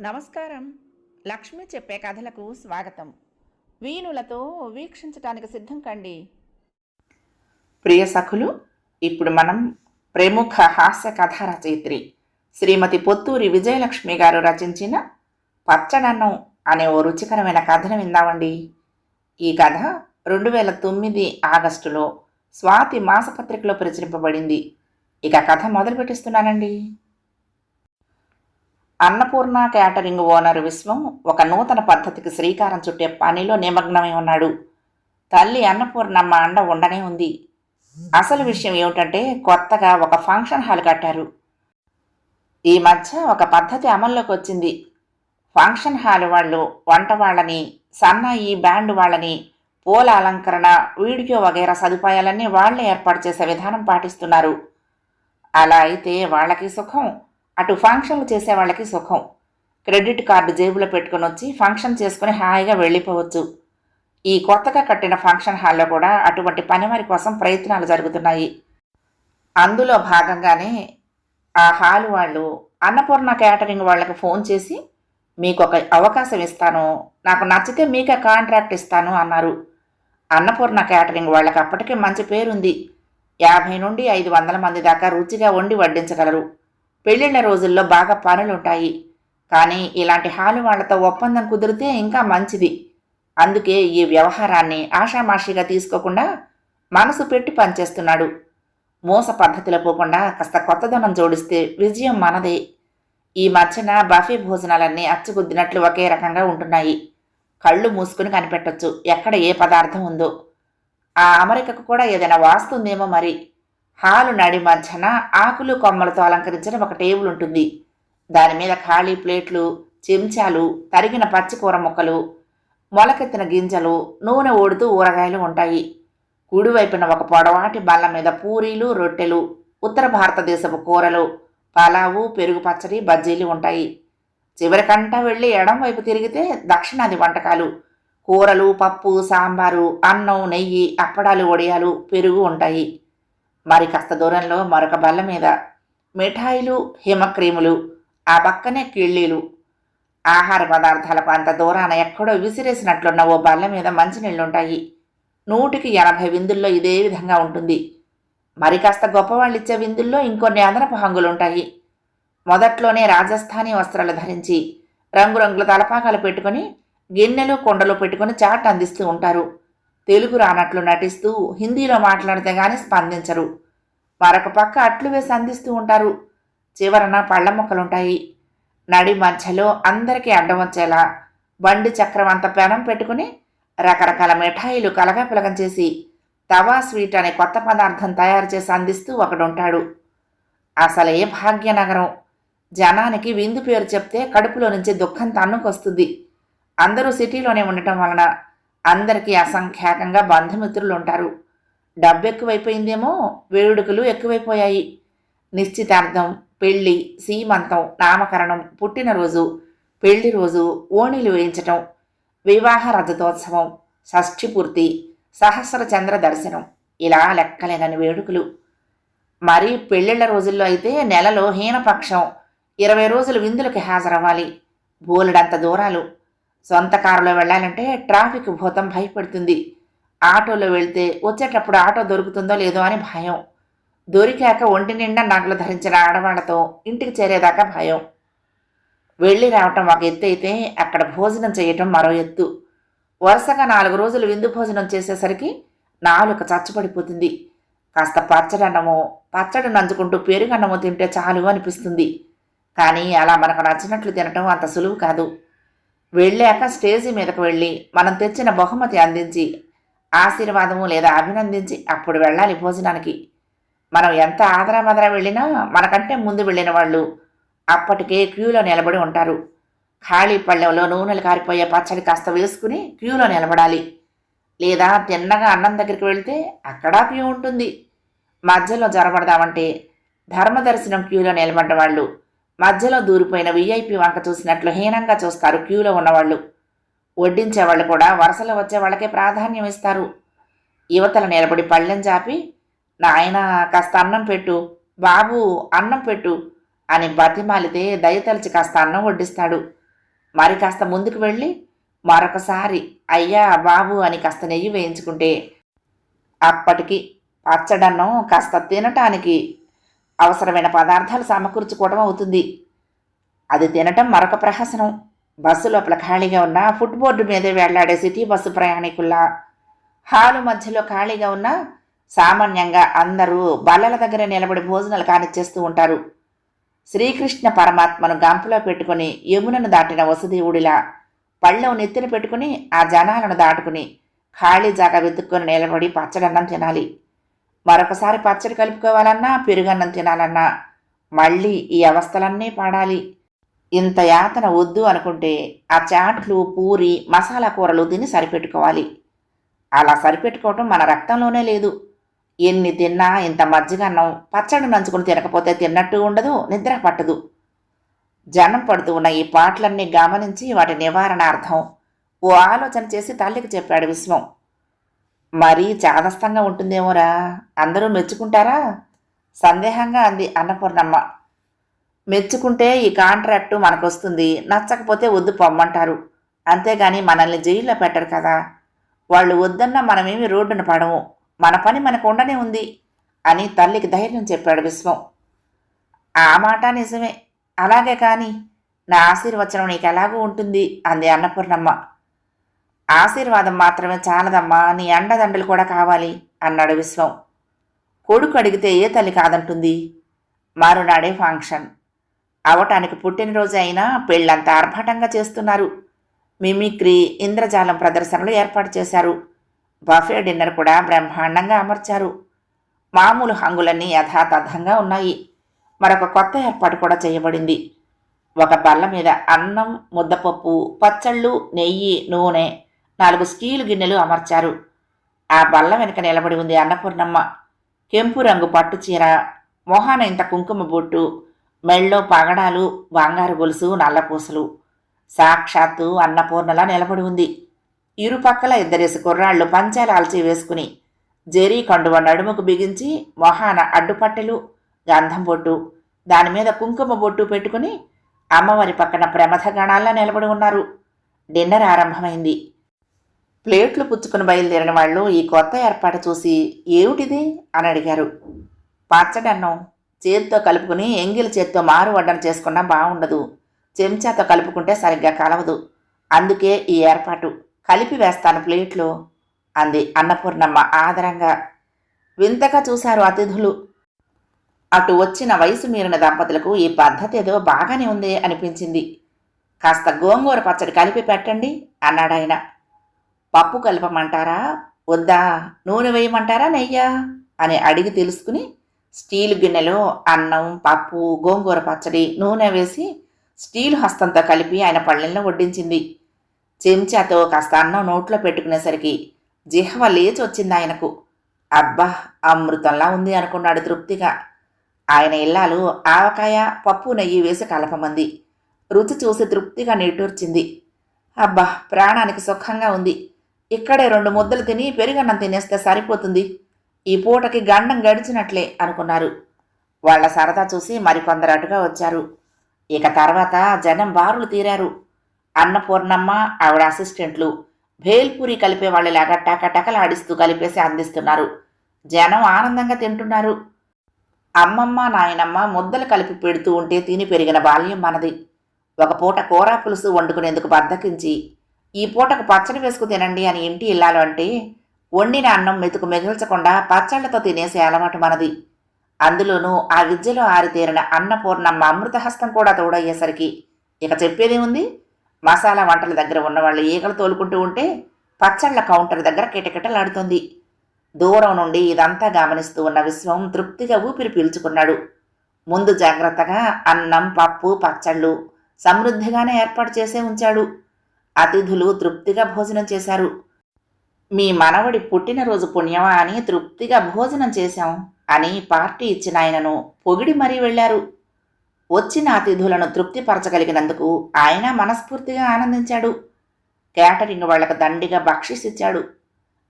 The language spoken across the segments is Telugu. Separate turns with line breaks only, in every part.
నమస్కారం. లక్ష్మి చెప్పే కథలకు స్వాగతం. వీణులతో వీక్షించటానికి సిద్ధం కండి.
ప్రియ సఖులు ఇప్పుడు మనం ప్రముఖ హాస్య కథా రచయిత్రి శ్రీమతి పొత్తూరి విజయలక్ష్మి గారు రచించిన పచ్చడన్నం అనే ఓ రుచికరమైన కథను విందామండి. ఈ కథ రెండు వేల తొమ్మిది ఆగస్టులో స్వాతి మాసపత్రికలో ప్రచురింపబడింది. ఇక కథ మొదలు పెట్టిస్తున్నానండి అన్నపూర్ణ క్యాటరింగ్ ఓనర్ విశ్వం ఒక నూతన పద్ధతికి శ్రీకారం చుట్టే పనిలో నిమగ్నమై ఉన్నాడు. తల్లి అన్నపూర్ణమ్మ అండ ఉండనే ఉంది. అసలు విషయం ఏమిటంటే కొత్తగా ఒక ఫంక్షన్ హాల్ కట్టారు. ఈ మధ్య ఒక పద్ధతి అమల్లోకి వచ్చింది. ఫంక్షన్ హాల్ వాళ్ళు వంట వాళ్ళని సన్నాయి బ్యాండ్ వాళ్ళని పూల అలంకరణ వీడియో వగైరా సదుపాయాలన్నీ వాళ్ళే ఏర్పాటు చేసే విధానం పాటిస్తున్నారు. అలా అయితే వాళ్ళకి సుఖం అటు ఫంక్షన్లు చేసే వాళ్ళకి సుఖం. క్రెడిట్ కార్డు జేబులో పెట్టుకొని వచ్చి ఫంక్షన్ చేసుకుని హాయిగా వెళ్ళిపోవచ్చు. ఈ కొత్తగా కట్టిన ఫంక్షన్ హాల్లో కూడా అటువంటి పనివారి కోసం ప్రయత్నాలు జరుగుతున్నాయి. అందులో భాగంగానే ఆ హాల్ వాళ్ళు అన్నపూర్ణ క్యాటరింగ్ వాళ్ళకి ఫోన్ చేసి మీకు ఒక అవకాశం ఇస్తాను. నాకు నచ్చితే మీకే కాంట్రాక్ట్ ఇస్తాను అన్నారు. అన్నపూర్ణ క్యాటరింగ్ వాళ్ళకి అప్పటికే మంచి పేరుంది. యాభై నుండి ఐదు వందల మంది దాకా రుచిగా వండి వడ్డించగలరు. పెళ్ళిళ్ళ రోజుల్లో బాగా పనులుంటాయి. కానీ ఇలాంటి హాలు వాళ్ళతో ఒప్పందం కుదిరితే ఇంకా మంచిది. అందుకే ఈ వ్యవహారాన్ని ఆషామాషిగా తీసుకోకుండా మనసు పెట్టి పనిచేస్తున్నాడు. మోస పద్ధతిలో పోకుండా కాస్త కొత్తదనం జోడిస్తే విజయం మనదే. ఈ మధ్యన బఫే భోజనాలన్నీ అచ్చుగుద్దినట్లు ఒకే రకంగా ఉంటున్నాయి. కళ్ళు మూసుకుని కనిపెట్టొచ్చు ఎక్కడ ఏ పదార్థం ఉందో. ఆ అమరికకు కూడా ఏదైనా వాస్తుందేమో మరి. హాలు నడి మధ్యన ఆకులు కొమ్మలతో అలంకరించిన ఒక టేబుల్ ఉంటుంది. దాని మీద ఖాళీ ప్లేట్లు చెంచాలు తరిగిన పచ్చికూర ముక్కలు మొలకెత్తిన గింజలు నూనె ఓడుతూ ఊరగాయలు ఉంటాయి. కుడివైపున ఒక పొడవాటి బల్ల మీద పూరీలు రొట్టెలు ఉత్తర భారతదేశపు కూరలు పలావు పెరుగు పచ్చడి బజ్జీలు ఉంటాయి. చివరికంటా వెళ్ళి ఎడం వైపు తిరిగితే దక్షిణాది వంటకాలు. కూరలు పప్పు సాంబారు అన్నం నెయ్యి అప్పడాలు వడియాలు పెరుగు ఉంటాయి. మరి కాస్త దూరంలో మరొక బల్ల మీద మిఠాయిలు హిమక్రీములు ఆ పక్కనే కిళ్ళీలు ఆహార పదార్థాలకు అంత దూరాన ఎక్కడో విసిరేసినట్లున్న ఓ బల్ల మీద మంచినీళ్ళుంటాయి. నూటికి ఎనభై విందుల్లో ఇదే విధంగా ఉంటుంది. మరి కాస్త గొప్పవాళ్ళు ఇచ్చే విందుల్లో ఇంకొన్ని అదనపు హంగులుంటాయి. మొదట్లోనే రాజస్థానీ వస్త్రాలు ధరించి రంగురంగుల తలపాకాలు పెట్టుకొని గిన్నెలు కొండలు పెట్టుకొని చాట్ అందిస్తూ ఉంటారు. తెలుగు రానట్లు నటిస్తూ హిందీలో మాట్లాడితే గాని స్పందించరు. మరొక పక్క అట్లు వేసి అందిస్తూ ఉంటారు. చివరన పళ్ళ మొక్కలుంటాయి. నడి మధ్యలో అందరికీ అడ్డం వచ్చేలా బండి చక్రం అంత పెనం పెట్టుకుని రకరకాల మిఠాయిలు కలగపిలగం చేసి తవా స్వీట్ అనే కొత్త పదార్థం తయారు చేసి అందిస్తూ ఒకడుంటాడు. అసలే భాగ్యనగరం. జనానికి విందు పేరు చెప్తే కడుపులో నుంచి దుఃఖం తన్నుకొస్తుంది. అందరూ సిటీలోనే ఉండటం వలన అందరికీ అసంఖ్యాకంగా బంధుమిత్రులు ఉంటారు. డబ్బు ఎక్కువైపోయిందేమో వేడుకలు ఎక్కువైపోయాయి. నిశ్చితార్థం పెళ్ళి సీమంతం నామకరణం పుట్టినరోజు పెళ్ళి రోజు ఓణీలు వేయించటం వివాహ రథతోత్సవం షష్ఠి పూర్తి సహస్ర చంద్ర దర్శనం ఇలా లెక్కలేనని వేడుకలు. మరి పెళ్ళిళ్ళ రోజుల్లో అయితే నెలలో హీనపక్షం ఇరవై రోజులు విందులకి హాజరవ్వాలి. బోలెడంత దూరాలు. సొంత కారులో వెళ్ళాలంటే ట్రాఫిక్ భూతం భయపడుతుంది. ఆటోలో వెళ్తే వచ్చేటప్పుడు ఆటో దొరుకుతుందో లేదో అని భయం. దొరికాక ఒంటి నిండా నగలు ధరించిన ఆడవాళ్ళతో ఇంటికి చేరేదాకా భయం. వెళ్ళి రావటం ఒక ఎత్తు అయితే అక్కడ భోజనం చేయటం మరో ఎత్తు. వరుసగా నాలుగు రోజులు విందు భోజనం చేసేసరికి నాలుక చచ్చపడిపోతుంది. కాస్త పచ్చడన్నమో పచ్చడి నంచుకుంటూ పెరుగన్నమో తింటే చాలు అనిపిస్తుంది. కానీ అలా మనకు నచ్చినట్లు తినటం అంత సులువు కాదు. వెళ్ళాక స్టేజి మీదకు వెళ్ళి మనం తెచ్చిన బహుమతి అందించి ఆశీర్వాదము లేదా అభినందించి అప్పుడు వెళ్ళాలి భోజనానికి. మనం ఎంత ఆదరామదరా వెళ్ళినా మనకంటే ముందు వెళ్ళిన వాళ్ళు అప్పటికే క్యూలో నిలబడి ఉంటారు. ఖాళీ పళ్ళెంలో నూనెలు కారిపోయే పచ్చడి కాస్త వేసుకుని క్యూలో నిలబడాలి. లేదా తిన్నగా అన్నం దగ్గరికి వెళ్తే అక్కడా క్యూ ఉంటుంది. మధ్యలో జరబడదామంటే ధర్మదర్శనం క్యూలో నిలబడ్డ వాళ్ళు మధ్యలో దూరిపోయిన వీఐపీ వంక చూసినట్లు హీనంగా చూస్తారు క్యూలో ఉన్నవాళ్ళు. వడ్డించే వాళ్ళు కూడా వరుసలో వచ్చే వాళ్ళకే ప్రాధాన్యం ఇస్తారు. యువతల నిలబడి పళ్ళెం చాపి నాయన కాస్త అన్నం పెట్టు బాబు అన్నం పెట్టు అని బతిమాలితే దయతలిచి కాస్త అన్నం వడ్డిస్తాడు. మరి కాస్త ముందుకు వెళ్ళి మరొకసారి అయ్యా బాబు అని కాస్త నెయ్యి వేయించుకుంటే అప్పటికి పచ్చడన్నం కాస్త తినటానికి అవసరమైన పదార్థాలు సమకూర్చుకోవడం అవుతుంది. అది తినటం మరొక ప్రహసనం. బస్సు లోపల ఖాళీగా ఉన్న ఫుట్బోర్డు మీదే వెళ్ళాడే సిటీ బస్సు ప్రయాణికుల్లా. హాలు మధ్యలో ఖాళీగా ఉన్న సామాన్యంగా అందరూ బల్లల దగ్గర నిలబడి భోజనాలు కానిచ్చేస్తూ ఉంటారు. శ్రీకృష్ణ పరమాత్మను గంపలో పెట్టుకుని యమునను దాటిన వసుదేవుడిలా పళ్ళెం నెత్తిన పెట్టుకుని ఆ జనాలను దాటుకుని ఖాళీ జాగా వెతుక్కొని నిలబడి పచ్చడన్నం తినాలి. మరొకసారి పచ్చడి కలుపుకోవాలన్నా పెరుగన్నం తినాలన్నా మళ్ళీ ఈ అవస్థలన్నీ పాడాలి. ఇంత యాతన వద్దు అనుకుంటే ఆ చాట్లు పూరి మసాలా కూరలు తిని సరిపెట్టుకోవాలి. అలా సరిపెట్టుకోవటం మన రక్తంలోనే లేదు. ఎన్ని తిన్నా ఇంత మజ్జిగన్నం పచ్చడి నంచుకుని తినకపోతే తిన్నట్టు ఉండదు నిద్ర పట్టదు. జనం పడుతూ ఉన్న ఈ పాటలన్నీ గమనించి వాటి నివారణార్థం ఓ ఆలోచన చేసి తల్లికి చెప్పాడు విశ్వం. మరీ చాదస్తంగా ఉంటుందేమోరా? అందరూ మెచ్చుకుంటారా? సందేహంగా అంది అన్నపూర్ణమ్మ. మెచ్చుకుంటే ఈ కాంట్రాక్టు మనకొస్తుంది నచ్చకపోతే వద్దు పొమ్మంటారు. అంతేగాని మనల్ని జైల్లో పెట్టరు కదా. వాళ్ళు వద్దన్న మనమేమి రోడ్డున పడము. మన పని మనకు ఉండనే ఉంది అని తల్లికి ధైర్యం చెప్పాడు విశ్వం. ఆ మాట నిజమే. అలాగే కాని నా ఆశీర్వచనం నీకు ఎలాగూ ఉంటుంది అంది అన్నపూర్ణమ్మ. ఆశీర్వాదం మాత్రమే చాలదమ్మా నీ అండదండలు కూడా కావాలి అన్నాడు విశ్వం. కొడుకు అడిగితే ఏ తల్లి కాదంటుంది. మరునాడే ఫంక్షన్. అవటానికి పుట్టినరోజు అయినా పెళ్ళంతా ఆర్భాటంగా చేస్తున్నారు. మిమిక్రీ ఇంద్రజాలం ప్రదర్శనలు ఏర్పాటు చేశారు. బఫే డిన్నర్ కూడా బ్రహ్మాండంగా అమర్చారు. మామూలు హంగులన్నీ యథాతథంగా ఉన్నాయి. మరొక కొత్త ఏర్పాటు కూడా చేయబడింది. ఒక బల్ల మీద అన్నం ముద్దపప్పు పచ్చళ్ళు నెయ్యి నూనె నాలుగు స్టీలు గిన్నెలు అమర్చారు. ఆ బల్ల వెనుక నిలబడి ఉంది అన్నపూర్ణమ్మ. కెంపు రంగు పట్టు చీర మొహాన ఇంత కుంకుమ బొట్టు మెళ్ళో పగడాలు బంగారు గొలుసు నల్లపూసలు సాక్షాత్తు అన్నపూర్ణలా నిలబడి ఉంది. ఇరుపక్కల ఇద్దరేసి కుర్రాళ్ళు అలచి వేసుకుని జెరీ కండువ నడుముకు బిగించి మొహాన అడ్డుపట్టెలు గంధం బొట్టు దాని మీద కుంకుమ బొట్టు పెట్టుకుని అమ్మవారి పక్కన ప్రమథ గణాల్లో నిలబడి ఉన్నారు. డిన్నర్ ఆరంభమైంది. ప్లేట్లు పుచ్చుకుని బయలుదేరిన వాళ్ళు ఈ కొత్త ఏర్పాటు చూసి ఏమిటిది? అని అడిగారు. పచ్చడన్నం. చేతితో కలుపుకుని ఎంగిలి చేత్తో మారు వడ్డన చేసుకున్నా బాగుండదు చెంచాతో కలుపుకుంటే సరిగ్గా కలవదు. అందుకే ఈ ఏర్పాటు. కలిపి వేస్తాను ప్లేట్లో అంది అన్నపూర్ణమ్మ ఆదరంగా. వింతగా చూశారు అతిథులు. అటు వచ్చిన వయసు మీరిన దంపతులకు ఈ పద్ధతి ఏదో బాగానే ఉంది అనిపించింది. కాస్త గోంగూర పచ్చడి కలిపి పెట్టండి అన్నాడాయన. పప్పు కలపమంటారా? వద్దా? నూనె వేయమంటారా నెయ్యా? అని అడిగి తెలుసుకుని స్టీల్ గిన్నెలో అన్నం పప్పు గోంగూర పచ్చడి నూనె వేసి స్టీల్ హస్తంతో కలిపి ఆయన పళ్ళెంలో వడ్డించింది. చెంచాతో కాస్త అన్నం నోట్లో పెట్టుకునేసరికి జిహ్వ లేచి వచ్చింది ఆయనకు. అబ్బా అమృతంలా ఉంది అనుకున్నాడు తృప్తిగా. ఆయన ఇల్లాలు ఆవకాయ పప్పు నెయ్యి వేసి కలపమంది. రుచి చూసి తృప్తిగా నిట్టూర్చింది. అబ్బా ప్రాణానికి సుఖంగా ఉంది. ఇక్కడే రెండు ముద్దలు తిని పెరుగన్నం తినేస్తే సరిపోతుంది. ఈ పూటకి గండం గడిచినట్లే అనుకున్నారు. వాళ్ళ సరదా చూసి మరికొందరు అటుగా వచ్చారు. ఇక తర్వాత జనం బారులు తీరారు. అన్నపూర్ణమ్మ ఆవిడ అసిస్టెంట్లు భేల్పూరి కలిపే వాళ్ళలాగా టకటకలాడిస్తూ కలిపేసి అందిస్తున్నారు. జనం ఆనందంగా తింటున్నారు. అమ్మమ్మ నాయనమ్మ ముద్దలు కలిపి పెడుతూ ఉంటే తిని పెరిగిన బాల్యం మనది. ఒక పూట కూర పులుసు వండుకునేందుకు బద్దకించి ఈ పూటకు పచ్చడి వేసుకు తినండి అని ఇంటి ఇల్లాలు అంటే వండిన అన్నం మెతుకు మిగిల్చకుండా పచ్చళ్ళతో తినేసే అలవాటు మనది. అందులోనూ ఆ విద్యలో ఆరితేరిన అన్నపూర్ణమ్మ అమృతహస్తం కూడా తోడయ్యేసరికి ఇక చెప్పేదే ఉంది మసాలా వంటల దగ్గర ఉన్నవాళ్ళు ఈగలు తోలుకుంటూ ఉంటే పచ్చళ్ళ కౌంటర్ దగ్గర కిటకిటలాడుతుంది. దూరం నుండి ఇదంతా గమనిస్తూ ఉన్న విశ్వం తృప్తిగా ఊపిరి పీల్చుకున్నాడు. ముందు జాగ్రత్తగా అన్నం పప్పు పచ్చళ్ళు సమృద్ధిగానే ఏర్పాటు చేసే ఉంచాడు. అతిథులు తృప్తిగా భోజనం చేశారు. మీ మనవడి పుట్టినరోజు పుణ్యమా అని తృప్తిగా భోజనం చేశాం అని పార్టీ ఇచ్చిన ఆయనను పొగిడి మరీ వెళ్ళారు. వచ్చిన అతిథులను తృప్తిపరచగలిగినందుకు ఆయన మనస్ఫూర్తిగా ఆనందించాడు. కేటరింగ్ వాళ్ళకు దండిగా బక్షిసిచ్చాడు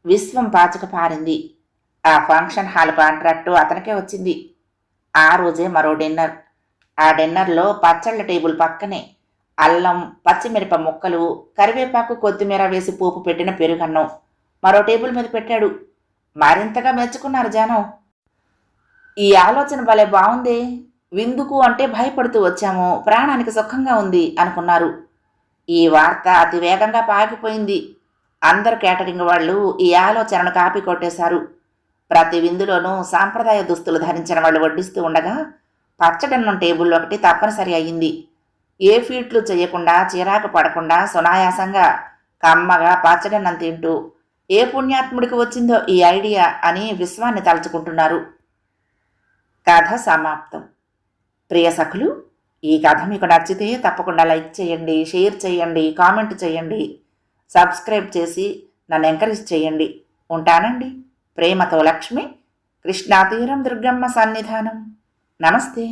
విశ్వం పాచక పారింది. ఆ ఫంక్షన్ హాల్ కాంట్రాక్టు అతనికే వచ్చింది. ఆ రోజే మరో డిన్నర్. ఆ డిన్నర్లో పచ్చళ్ళ టేబుల్ పక్కనే అల్లం పచ్చిమిరప ముక్కలు కరివేపాకు కొత్తిమీర వేసి పోపు పెట్టిన పెరుగన్నం. మరో టేబుల్ మీద పెట్టాడు. మరింతగా మెచ్చుకున్నారు జనం. ఈ ఆలోచన భలే బాగుంది విందుకు అంటే భయపడుతూ వచ్చాము. ప్రాణానికి సుఖంగా ఉంది అనుకున్నారు. ఈ వార్త అతి వేగంగా పాకిపోయింది అందరు కేటరింగ్ వాళ్ళు ఈ ఆలోచనను కాపీ కొట్టేశారు. ప్రతి విందులోనూ సాంప్రదాయ దుస్తులు ధరించిన వాళ్ళు వడ్డిస్తూ ఉండగా పచ్చడన్నం టేబుల్ ఒకటి తప్పనిసరి అయ్యింది. ఏ ఫీట్లు చేయకుండా చిరాకు పడకుండా సునాయాసంగా కమ్మగా పచ్చడన్నం తింటూ ఏ పుణ్యాత్ముడికి వచ్చిందో ఈ ఐడియా అని విశ్వాన్ని తలుచుకుంటున్నారు. కథ సమాప్తం. ప్రియ సఖులు ఈ కథ మీకు నచ్చితే తప్పకుండా లైక్ చేయండి షేర్ చేయండి కామెంట్ చేయండి సబ్స్క్రైబ్ చేసి నన్ను ఎంకరేజ్ చేయండి. ఉంటానండి. ప్రేమతో లక్ష్మి కృష్ణాతీరం దుర్గమ్మ సన్నిధానం. నమస్తే.